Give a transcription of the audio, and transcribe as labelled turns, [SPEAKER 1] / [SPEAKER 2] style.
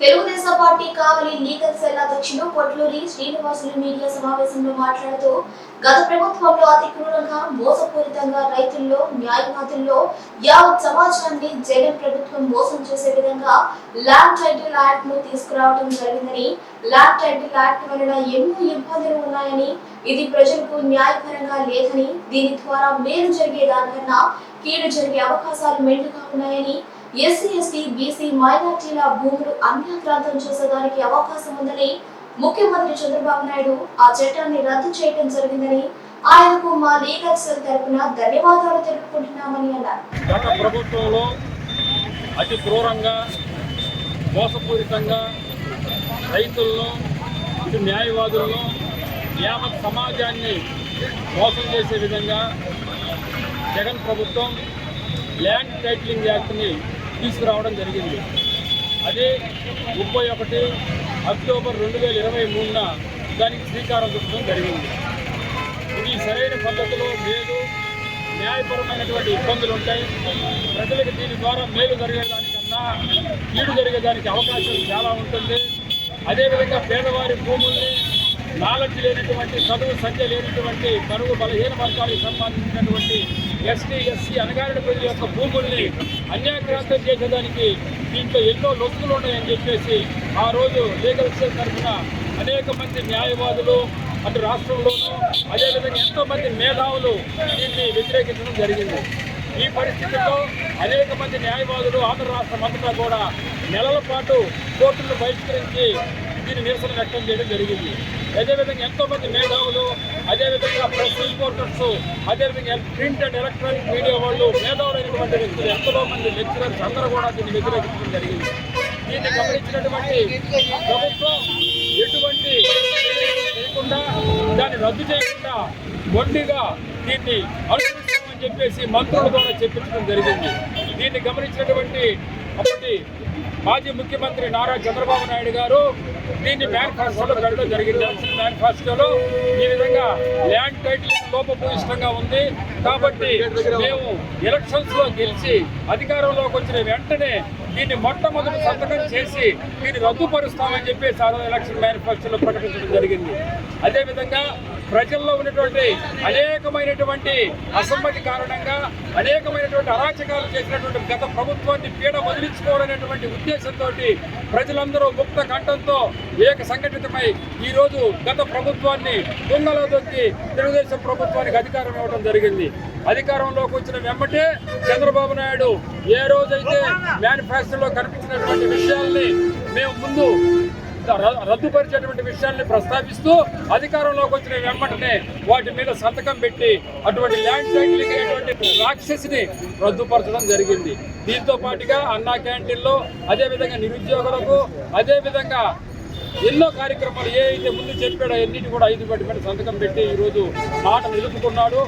[SPEAKER 1] Telugu Desam party Kavali legal cell అధ్యక్షులు Kotluri Srinivasulu media సమావేశంలో మాట్లాడుతూ గత ప్రభుత్వంలో అతి క్రూరంగా మోసపూరితంగా రైతుల్లో న్యాయవాదుల్లో యావత్ సమాజాన్ని జగన్ ప్రభుత్వం మోసం చేసే విధంగా ల్యాండ్ టైటిల్ యాక్ట్ను తీసుకురావడం జరిగిందని ల్యాండ్ టైటిల్ యాక్ట్ వలన ఎన్నో ఇబ్బందులు ఉన్నాయని ఇది ప్రజలకు న్యాయపరంగా లేదని దీని ద్వారా మేలు జరిగే దానికన్నా కీడు జరిగే అవకాశాలు మెండుగా ఉన్నాయని ఎస్సీ ఎస్టీ బీసీ మైనార్టీల భూములు అన్యాక్రాంతం చేసేదానికి అవకాశం ఉందని ముఖ్యమంత్రి చంద్రబాబు నాయుడు ఆ చట్టాన్ని రద్దు చేయడం జరిగిందని ఆయనకు మా లీగల్ సెల్ తరపున ధన్యవాదాలు తెలుపుకుంటున్నామని అన్నారు.
[SPEAKER 2] గత ప్రభుత్వంలో అతి క్రూరంగా మోసపూరితంగా రైతులను ఇటు న్యాయవాదులను యావత్ సమాజాన్ని మోసం చేసే విధంగా జగన్ ప్రభుత్వం ల్యాండ్ టైటిలింగ్ యాక్ట్ని తీసుకురావడం జరిగింది. అదే ముప్పై ఒకటి అక్టోబర్ రెండు వేల ఇరవై మూడున దానికి శ్రీకారం చుట్టడం జరిగింది. ఇది సరైన పద్ధతిలో మేలు న్యాయపరమైనటువంటి ఇబ్బందులు ఉంటాయి. ప్రజలకు దీని ద్వారా మేలు జరిగేదానికన్నా కీడు జరిగేదానికి అవకాశం చాలా ఉంటుంది. అదేవిధంగా పేదవారి భూముల్ని నాలెడ్జ్ లేనటువంటి చదువు సంఖ్య లేనటువంటి కరువు బలహీన వర్గాలకు సంబంధించినటువంటి ఎస్టీ ఎస్సీ అనగారిన ప్రజల యొక్క భూముల్ని అన్యాక్రాంతం చేసేదానికి దీంట్లో ఎన్నో లొసుగులు ఉన్నాయని చెప్పేసి ఆ రోజు లీగల్ సెల్ తరఫున అనేక మంది న్యాయవాదులు అటు రాష్ట్రంలోనూ అదేవిధంగా ఎంతో మంది మేధావులు దీన్ని వ్యతిరేకించడం జరిగింది. ఈ పరిస్థితుల్లో అనేక మంది న్యాయవాదులు ఆంధ్ర రాష్ట్రం అంతటా కూడా నెలల పాటు కోర్టులను బహిష్కరించి దీన్ని నిరసన వ్యక్తం చేయడం జరిగింది. అదేవిధంగా ఎంతోమంది మేధావులు అదేవిధంగా ప్రెస్ రిపోర్టర్స్ అదేవిధంగా ప్రింట్ అండ్ ఎలక్ట్రానిక్ మీడియా వాళ్ళు మేధావులైనటువంటి వ్యక్తులు ఎంతో మంది లెక్చరర్స్ అందరూ కూడా దీన్ని వ్యతిరేకించడం జరిగింది. దీన్ని గమనించినటువంటి ప్రభుత్వం ఎటువంటి చేయకుండా దాన్ని రద్దు చేయకుండా మొండిగా దీన్ని అనుసరిస్తామని చెప్పేసి మంత్రుల ద్వారా చెప్పించడం జరిగింది. దీన్ని గమనించినటువంటి అప్పటి మాజీ ముఖ్యమంత్రి నారా చంద్రబాబు నాయుడు గారు దీన్ని మేనిఫెస్టోలో పెట్టడం జరిగింది. ఎలక్షన్ మేనిఫెస్టోలో ఈ విధంగా ల్యాండ్ టైటిల్ లోపభూయిష్టంగా ఉంది. కాబట్టి మేము ఎలక్షన్స్లో గెలిచి అధికారంలోకి వచ్చిన వెంటనే దీన్ని మొట్టమొదటి సంతకం చేసి దీన్ని రద్దుపరుస్తామని చెప్పేసి ఆ ఎలక్షన్ మేనిఫెస్టోలో ప్రకటించడం జరిగింది. అదేవిధంగా ప్రజల్లో ఉన్నటువంటి అనేకమైనటువంటి అసమ్మతి కారణంగా అనేకమైనటువంటి అరాచకాలు చేసినటువంటి గత ప్రభుత్వాన్ని పీడ వదిలించుకోవాలనేటువంటి ఉద్దేశంతో ప్రజలందరూ ముక్త కంఠంతో ఏక సంఘటితమై ఈ రోజు గత ప్రభుత్వాన్ని తుంగలో దొక్కి తెలుగుదేశం ప్రభుత్వానికి అధికారం ఇవ్వడం జరిగింది. అధికారంలోకి వచ్చిన వెంబటే చంద్రబాబు నాయుడు ఏ రోజైతే మేనిఫెస్టోలో కనిపించినటువంటి విషయాల్ని మేము ముందు రద్దుపరిచేటువంటి విషయాన్ని ప్రస్తావిస్తూ అధికారంలోకి వచ్చిన వెంబటనే వాటి మీద సంతకం పెట్టి అటువంటి ల్యాండ్ టైటిలింగ్ అనేటువంటి రాక్షసిని రద్దుపరచడం జరిగింది. దీంతో పాటుగా అన్నా క్యాంటీన్లో అదేవిధంగా నిరుద్యోగులకు అదేవిధంగా ఎన్నో కార్యక్రమాలు ఏ అయితే ముందు చెప్పాడో ఎన్నిటి కూడా ఐదు వాటి మీద సంతకం పెట్టి ఈరోజు మాట నిలుపుకున్నాడు.